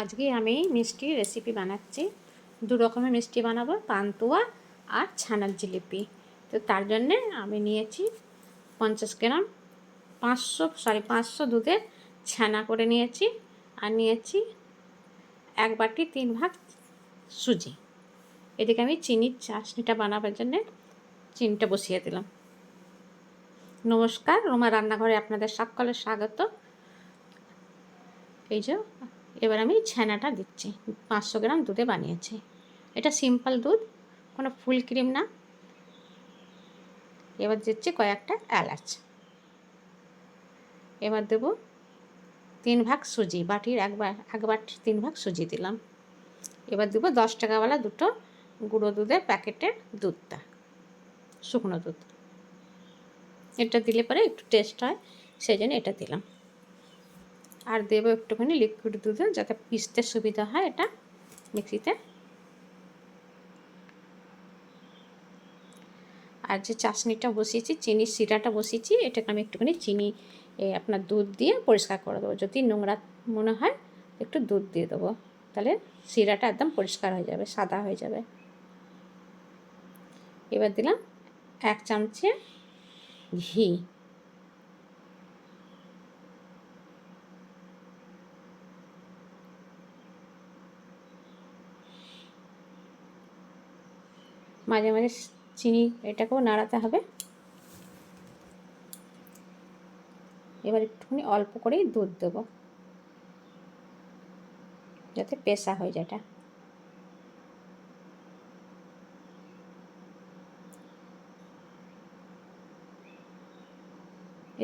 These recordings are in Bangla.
আজকে আমি মিষ্টি রেসিপি বানাচ্ছি। দু রকমের মিষ্টি বানাবো, পান্তুয়া আর ছানার জিলিপি। তো তার জন্যে আমি নিয়েছি পঞ্চাশ গ্রাম, পাঁচশো সরি পাঁচশো দুধের ছানা করে নিয়েছি আর নিয়েছি এক বাটি তিন ভাগ সুজি। এদিকে আমি চিনির চাশনিটা বানাবার জন্যে চিনিটা বসিয়ে দিলাম। নমস্কার, রোমা রান্নাঘরে আপনাদের সকলের স্বাগত। এই যে এবার আমি ছানাটা দিচ্ছি। পাঁচশো গ্রাম দুধে বানিয়েছি। এটা সিম্পল দুধ, কোনো ফুল ক্রিম না। এবার দিচ্ছি কয়েকটা এলাচ। এবার দেব তিন ভাগ সুজি, বাটির একবার এক বাটি তিন ভাগ সুজি দিলাম। এবার দেবো দশ টাকাওয়ালা দুটো গুঁড়ো দুধের প্যাকেটের দুধটা, শুকনো দুধ। এটা দিলে পরে একটু টেস্ট হয়, সেই জন্য এটা দিলাম। আর দেবো একটুখানি লিকুইড দুধে, যাতে পিসতে সুবিধা হয় এটা মিক্সিতে। আর যে চাশনিটা বসিয়েছি চিনির শিরাটা বসিয়েছি, এটাকে আমি একটুখানি চিনি আপনার দুধ দিয়ে পরিষ্কার করে দেবো। যদি নোংরা মনে হয়, একটু দুধ দিয়ে দেবো। তাহলে শিরাটা একদম পরিষ্কার হয়ে যাবে, সাদা হয়ে যাবে। এবার দিলাম এক চামচে ঘি। মাঝে মাঝে চিনি এটাকেও নাড়াতে হবে। এবার একটুখানি অল্প করেই দুধ দেবো। যাতে পেশা হয়ে যায় এটা।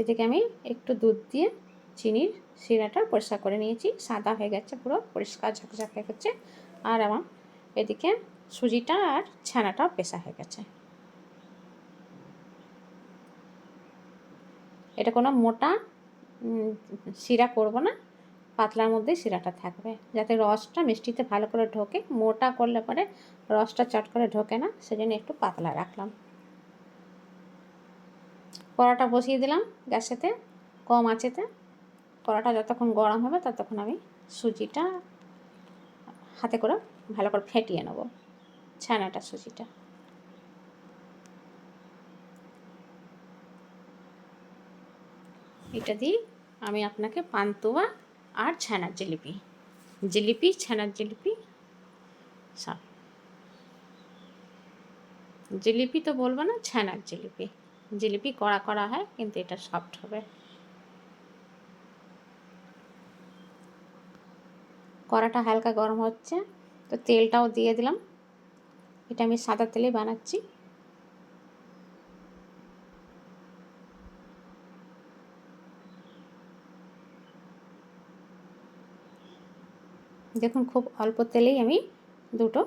এদিকে আমি একটু দুধ দিয়ে চিনির শিরাটা পরিষ্কার করে নিয়েছি। সাদা হয়ে গেছে পুরো, পরিষ্কার ঝকঝক হয়ে গেছে। আর আমার এদিকে সুজিটা আর ছানাটাও পেশা হয়ে গেছে। এটা কোনো মোটা শিরা করব না, পাতলার মধ্যেই শিরাটা থাকবে। যাতে রসটা মিষ্টিতে ভালো করে ঢোকে, মোটা করলে পরে রসটা চট করে ঢোকে না, সেজন্য একটু পাতলা রাখলাম। কড়াটা বসিয়ে দিলাম গ্যাসেতে, কম আঁচেতে। কড়াটা যতক্ষণ গরম হবে ততক্ষণ আমি সুজিটা হাতে করে ভালো করে ফেটিয়ে নেব। ছানাটা, সুজিটা। এটা দিই আমি আপনাকে পান্তুয়া আর ছানার জিলিপি। জিলিপি, ছানার জিলিপি, সব। জিলিপি তো বলব না, ছানার জিলিপি। জিলিপি কড়া করা হয়, কিন্তু এটা সফট হবে। কড়াটা হালকা গরম হচ্ছে, তো তেলটাও দিয়ে দিলাম। এটা আমি সাদা তেলে বানাচ্ছি। দেখুন, খুব অল্প তেলেই আমি দুটো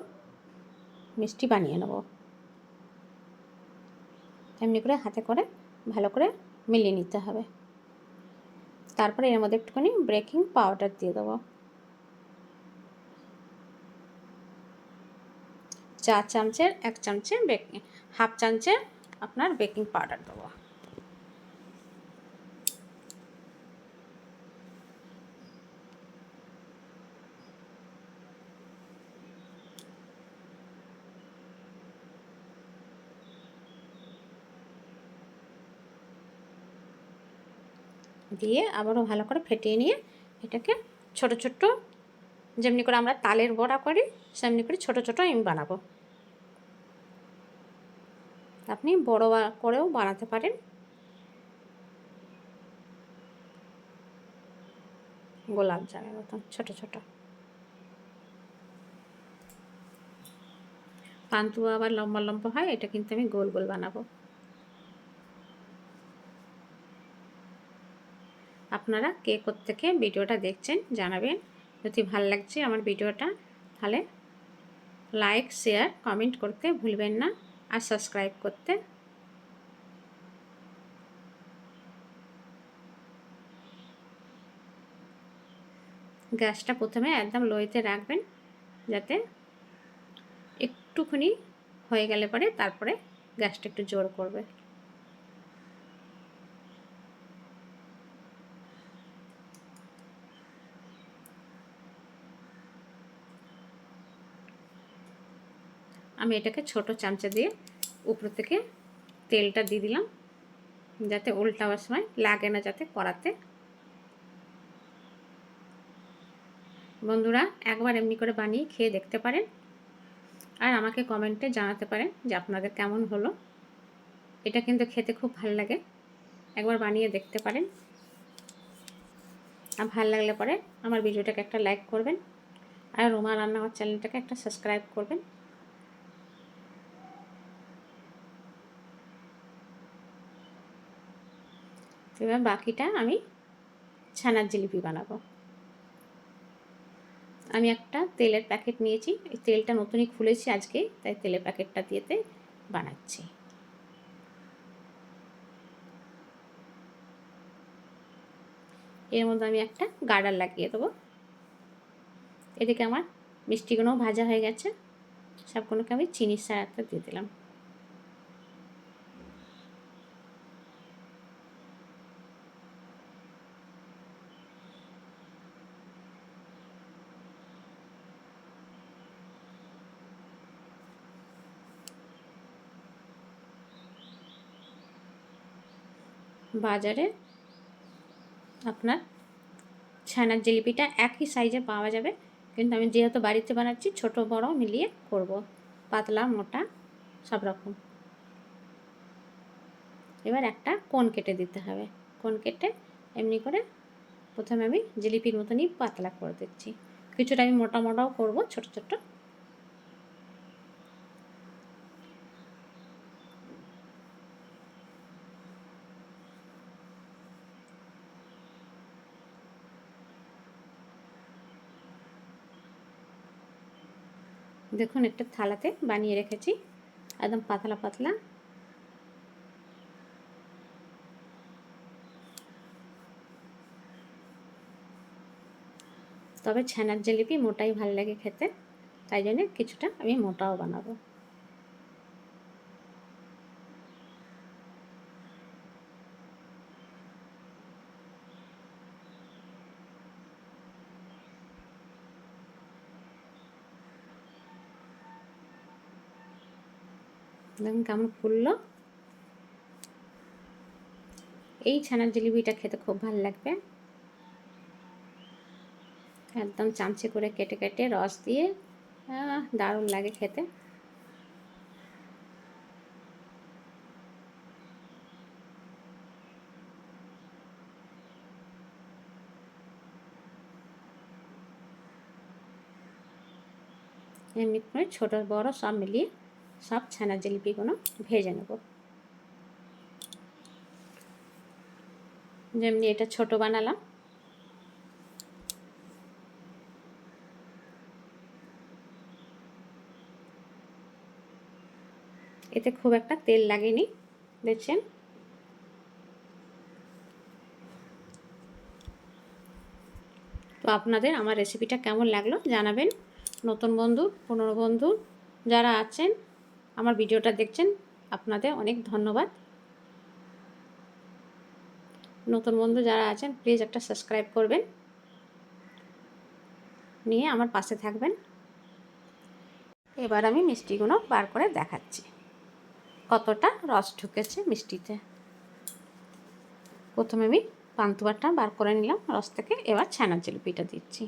মিষ্টি বানিয়ে নেব। এমনি করে হাতে করে ভালো করে মিলিয়ে নিতে হবে। তারপরে এর মধ্যে একটুখানি বেকিং পাউডার দিয়ে দেবো। চা চামচের এক চামচে বেকিং হাফ চামচে আপনার বেকিং পাউডার দেবো। দিয়ে আবারও ভালো করে ফেটিয়ে নিয়ে এটাকে ছোট ছোট, যেমনি করে আমরা তালের বড়া করি, সেমনি করে ছোট ছোট আমি বানাবো। আপনি বড় করেও বানাতে পারেন। গোলাপ জামের মতন, ছোট ছোট। পান্তুয়া আবার লম্বা লম্বা হয়, এটা কিন্তু আমি গোল গোল বানাবো। আপনারা কে থেকে ভিডিওটা দেখছেন জানাবেন। যদি ভালো লাগছে আমার ভিডিওটা, তাহলে লাইক, শেয়ার, কমেন্ট করতে ভুলবেন না। আর সাবস্ক্রাইব করতে গ্যাসটা প্রথমে একদম লোয়েতে রাখবেন, যাতে একটুখানি হয়ে গেলে পরে তারপরে গ্যাসটা একটু জোর করবে। আমি এটাকে ছোট চামচা দিয়ে উপর থেকে তেলটা দিয়ে দিলাম, যাতে উল্টাবার সময় লাগে না যাতে করাতে বন্ধুরা, একবার এমনি করে বানিয়ে খেয়ে দেখতে পারেন আর আমাকে কমেন্টে জানাতে পারেন যে আপনাদের কেমন হলো। এটা কিন্তু খেতে খুব ভালো লাগে, একবার বানিয়ে দেখতে পারেন। আর ভালো লাগলে পরে আমার ভিডিওটাকে একটা লাইক করবেন আর রোমা রান্নাঘর চ্যানেলটাকে একটা সাবস্ক্রাইব করবেন। এবার বাকিটা আমি ছানার জিলিপি বানাবো। আমি একটা তেলের প্যাকেট নিয়েছি, এই তেলটা নতুনই খুলেছি আজকে, তাই তেলের প্যাকেটটা দিয়েতে বানাচ্ছি। এর মধ্যে আমি একটা গার্ডার লাগিয়ে দেবো। এদিকে আমার মিষ্টিগুলোও ভাজা হয়ে গেছে, সবগুলোকে আমি চিনির সারাতে দিয়ে দিলাম। বাজারে আপনার ছানার জিলিপিটা একই সাইজে পাওয়া যাবে। কিন্তু আমি যেহেতু বাড়িতে বানাচ্ছি, ছোট, বড় মিলিয়ে করব। পাতলা, মোটা, সব রকম। এবার একটা কোন কেটে দিতে হবে? কোন কেটে এমনি করে প্রথমে আমি জিলিপির মতনই পাতলা করে দিচ্ছি। কিছুটা আমি মোটা মোটাও করব, ছোট ছোট দেখুন, একটা থালাতে বানিয়ে রেখেছি। একদম পাতলা পাতলা। তবে ছানার জিলিপি মোটাই ভালো লাগে খেতে। তাই জন্য কিছুটা আমি মোটাও বানাবো। দেখুন কেমন ফুললো? এই ছানার জিলিপিটা খেতে খুব ভালো লাগবে। একদম চামচে করে কেটে কেটে রস দিয়ে দারুণ লাগে খেতে। এমনি করে ছোটো, বড় সব মিলিয়ে সব ছানা জিলিপিগুলো ভেজে নেব। যেমনি এটা ছোট বানালাম। এতে খুব একটা তেল লাগেনি, দেখছেন? তো আপনাদের আমার রেসিপিটা কেমন লাগল জানাবেন। নতুন বন্ধু পুনর বন্ধু যারা আছেন আমার ভিডিওটা দেখছেন, আপনাদের অনেক ধন্যবাদ। নতুন বন্ধু যারা আছেন প্লিজ একটা সাবস্ক্রাইব করবেন। নিয়ে আমার পাশে থাকবেন। এবার আমি মিষ্টিগুলো বার করে দেখাচ্ছি। কতটা রস ঢুকেছে মিষ্টিতে। প্রথমে আমি পান্তুয়াটা বার করে নিলাম, রস থেকে এবার ছানার জিলিপিটা দিচ্ছি।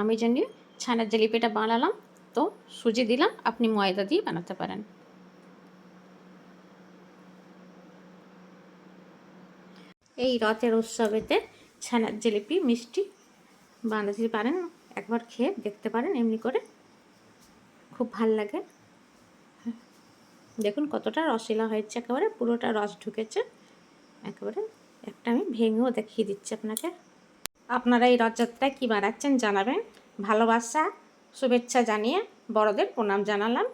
আমি জানি ছানার জিলিপিটা বানালাম, তো সুজি দিলাম, আপনি ময়দা দিয়ে বানাতে পারেন। এই রথের উৎসবেতে ছানার জিলিপি, মিষ্টি বানাতে পারেন, একবার খেয়ে দেখতে পারেন, এমনি করে। খুব ভালো লাগে। দেখুন কতটা রসিলা হয়েছে একেবারে, পুরোটা রস ঢুকেছে। একেবারে একটা আমি ভেঙেও দেখিয়ে দিচ্ছি আপনাকে। আপনারা এই রথযাত্রা কী বানাচ্ছেন জানাবেন। ভালোবাসা শুভেচ্ছা জানিয়ে বড়দের প্রণাম জানালাম।